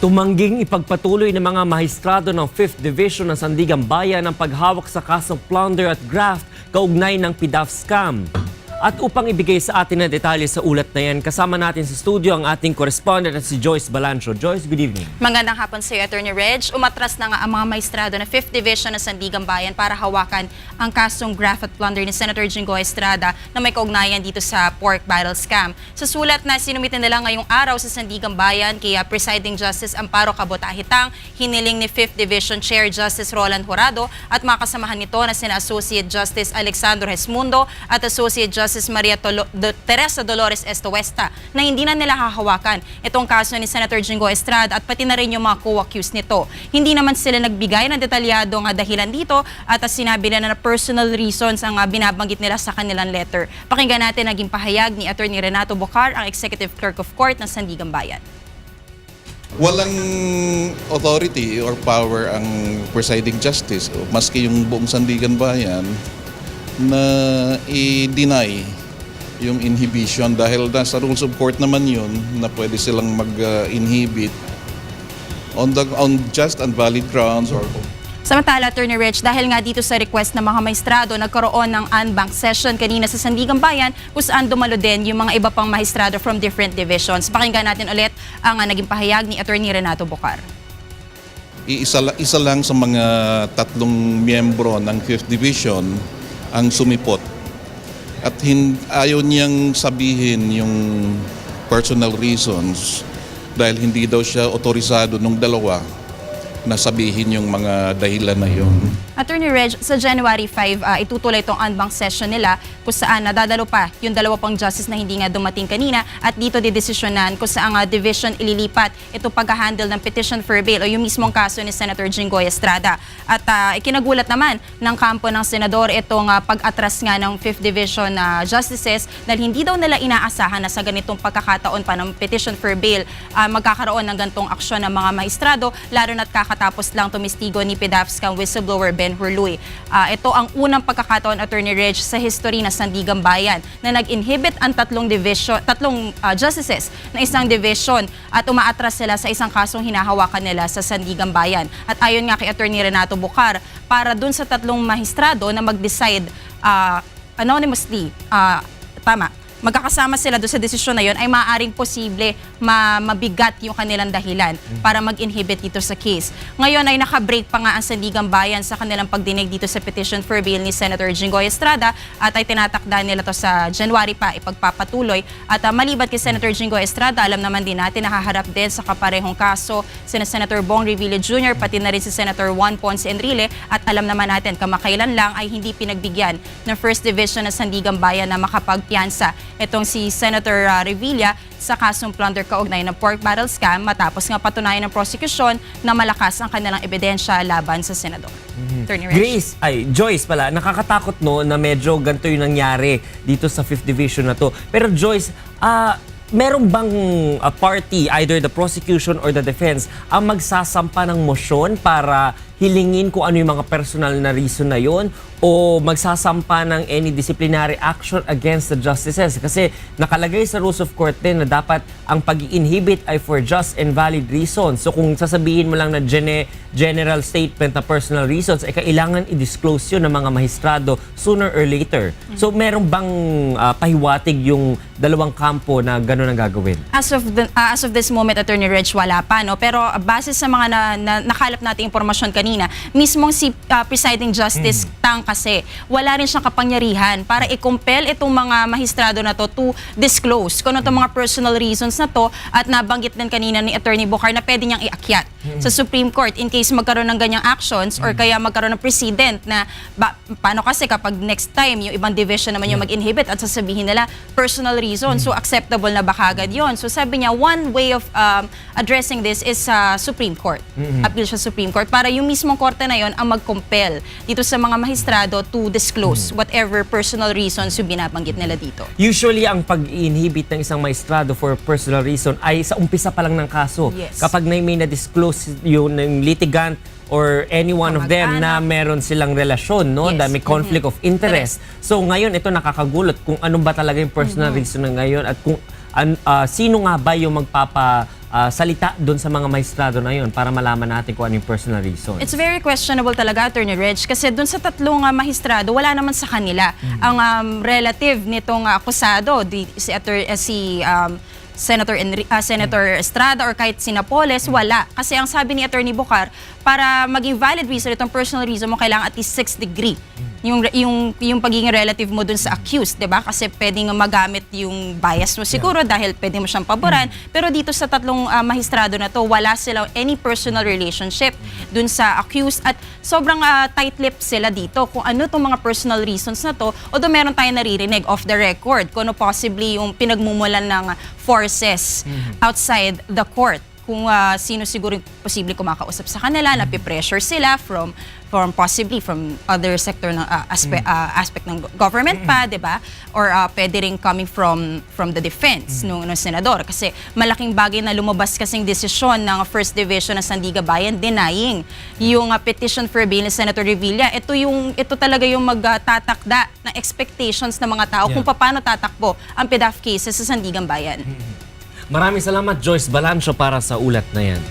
Tumangging ipagpatuloy ng mga mahistrado ng 5th Division ng Sandigan Bayan ang paghawak sa kasong plunder at graft kaugnay ng PDAF scam. At upang ibigay sa atin ang detalye sa ulat na yan, kasama natin sa studio ang ating correspondent at si Joyce Balancho. Joyce, good evening. Magandang hapon sa iyo, Attorney Reg. Umatras na nga ang mga maestrado ng 5th Division ng Sandigan Bayan para hawakan ang kasong graft at plunder ni Senator Jingo Estrada na may kaugnayan dito sa pork barrel scam. Sa sulat na sinumitin nila ngayong araw sa Sandigan Bayan, kaya Presiding Justice Amparo Kabotahitang, hiniling ni 5th Division Chair Justice Roland Horado at mga kasamahan nito na sina Associate Justice Alexandro Hesmundo at Associate Justice Maria Tolo- Do- Teresa Dolores Estoesta na hindi na nila hahawakan itong kaso ni Senator Jingo Estrada at pati na rin yung mga co-accused nito. Hindi naman sila nagbigay ng detalyadong ah, dahilan dito at sinabi nila na personal reasons ang ah, binabanggit nila sa kanilang letter. Pakinggan natin naging pahayag ni Attorney Renato Bocar, ang Executive Clerk of Court ng Sandigan Bayan. Walang authority or power ang presiding justice, maski yung buong Sandigan Bayan, na i-deny yung inhibition dahil nasa rules of court naman yun na pwede silang mag-inhibit on, the, on just and valid grounds or Samantala, Attorney Rich, dahil nga dito sa request ng mga maestrado, nagkaroon ng unbank session kanina sa Sandigan Bayan kung saan dumalo din yung mga iba pang maestrado from different divisions. Pakinggan natin ulit ang ah, naging pahayag ni Attorney Renato Bocar. isa, isa lang sa mga tatlong miyembro ng 5th Division ang sumipot. At hin, ayaw niyang sabihin yung personal reasons dahil hindi daw siya otorisado nung dalawa na sabihin yung mga dahilan na yun. Attorney Reg, sa January 5, ah, itutuloy itong unbank session nila kung saan nadadalo pa yung dalawa pang justice na hindi nga dumating kanina at dito didesisyonan kung saan nga division ililipat ito pag-handle ng petition for bail o yung mismong kaso ni Senator Jinggoy Estrada. At ah, ikinagulat naman ng kampo ng senador itong ah, pag-atras nga ng 5th Division na justices dahil hindi daw nila inaasahan na sa ganitong pagkakataon pa ng petition for bail ah, magkakaroon ng gantong aksyon ng mga maestrado lalo na't kakatapos lang tumistigo ni PDAFSCAM whistleblower Ben Hurluy. Ah, ito ang unang pagkakataon, Attorney Reg, sa history na Sandigan Bayan na nag-inhibit ang tatlong division, tatlong ah, justices na isang division at umaatras sila sa isang kasong hinahawakan nila sa Sandigan Bayan. At ayon nga kay Attorney Renato Bucar, para dun sa tatlong mahistrado na mag-decide ah, anonymously, ah, tama, magkakasama sila doon sa desisyon na yon ay maaaring posible ma- mabigat yung kanilang dahilan para mag-inhibit dito sa case. Ngayon ay nakabreak pa nga ang Sandigan Bayan sa kanilang pagdinig dito sa petition for bail ni Senator Jinggoy Estrada at ay tinatakda nila to sa January pa ipagpapatuloy. At uh, maliban kay Senator Jinggoy Estrada, alam naman din natin nakaharap din sa kaparehong kaso sina Senator Bong Revilla Jr. pati na rin si Senator Juan Ponce Enrile at alam naman natin kamakailan lang ay hindi pinagbigyan ng First Division ng Sandigan Bayan na makapagpiansa itong si Senator uh, Revilla sa kasong plunder kaugnay ng pork barrel scam matapos nga patunayan ng prosecution na malakas ang kanilang ebidensya laban sa senador. Reg. Grace, ay, Joyce pala, nakakatakot no na medyo ganito yung nangyari dito sa 5th Division na to. Pero Joyce, ah, meron bang ah, party, either the prosecution or the defense, ang magsasampa ng motion para hilingin kung ano yung mga personal na reason na yon o magsasampa ng any disciplinary action against the justices kasi nakalagay sa rules of court din na dapat ang pag-inhibit ay for just and valid reasons. So kung sasabihin mo lang na gene- general statement na personal reasons, ay kailangan i-disclose yun ng mga mahistrado sooner or later. So meron bang ah, pahiwatig yung dalawang kampo na gano'n ang gagawin? As of the, ah, as of this moment, Attorney Reg, wala pa. No? Pero base sa mga na, na, nakalap nating impormasyon kanina, mismong si ah, Presiding Justice Tang kasi, wala rin siyang kapangyarihan para i-compel itong mga mahistrado na to to disclose kung ano itong mga personal reasons na to at nabanggit din kanina ni Attorney Bucar na pwede niyang iakyat sa Supreme Court in case magkaroon ng ganyang actions or kaya magkaroon ng precedent na ba, paano kasi kapag next time yung ibang division naman yung mag-inhibit at sasabihin nila personal reason so acceptable na ba kagad yun? So sabi niya one way of um, addressing this is sa Supreme Court appeal sa Supreme Court para yung mismong korte na yon ang mag-compel dito sa mga mahistrado to disclose whatever personal reasons yung binabanggit nila dito. Usually, ang pag-inhibit ng isang maestrado for personal reason ay sa umpisa pa lang ng kaso. Yes. Kapag na may na-disclose yung ng litigant or any one of them na meron silang relasyon, no? Yes. May conflict of interest. So ngayon, ito nakakagulat kung ano ba talaga yung personal reason na ngayon at kung an, ah, sino nga ba yung magpapa ah, salita doon sa mga maestrado na yon para malaman natin kung ano yung personal reason. It's very questionable talaga, Attorney Reg, kasi dun sa tatlong uh, mahistrado, wala naman sa kanila. Ang um, relative nitong uh, akusado, di, si, Attor- eh, si um, Senator, Enri- uh, Senator Estrada or kahit si Napoles, wala. Kasi ang sabi ni Attorney Bucar, para maging valid reason, itong personal reason mo, kailangan at least 6 degree yung yung yung pagiging relative mo dun sa accused, 'di ba? Kasi pwedeng magamit yung bias mo siguro dahil pwede mo siyang paboran. Pero dito sa tatlong ah, mahistrado na to, wala silang any personal relationship dun sa accused at sobrang ah, tight-lipped sila dito kung ano tong mga personal reasons na to. Although meron tayong naririnig off the record kung ano possibly yung pinagmumulan ng forces outside the court kung ah, sino siguro yung posible kumakausap sa kanila, napipressure sila from from possibly from other sector ng ah, aspe- ah, aspect ng go- government pa, 'di ba? Or ah, pwede rin coming from from the defense nung ng senador kasi malaking bagay na lumabas kasing desisyon ng First Division ng Sandiga Bayan denying yung ah, petition for bail ni Senator Revilla. Ito yung ito talaga yung magtatakda ng expectations ng mga tao kung paano tatakbo ang PDAF cases sa Sandigan Bayan. Maraming salamat Joyce Balancho para sa ulat na yan.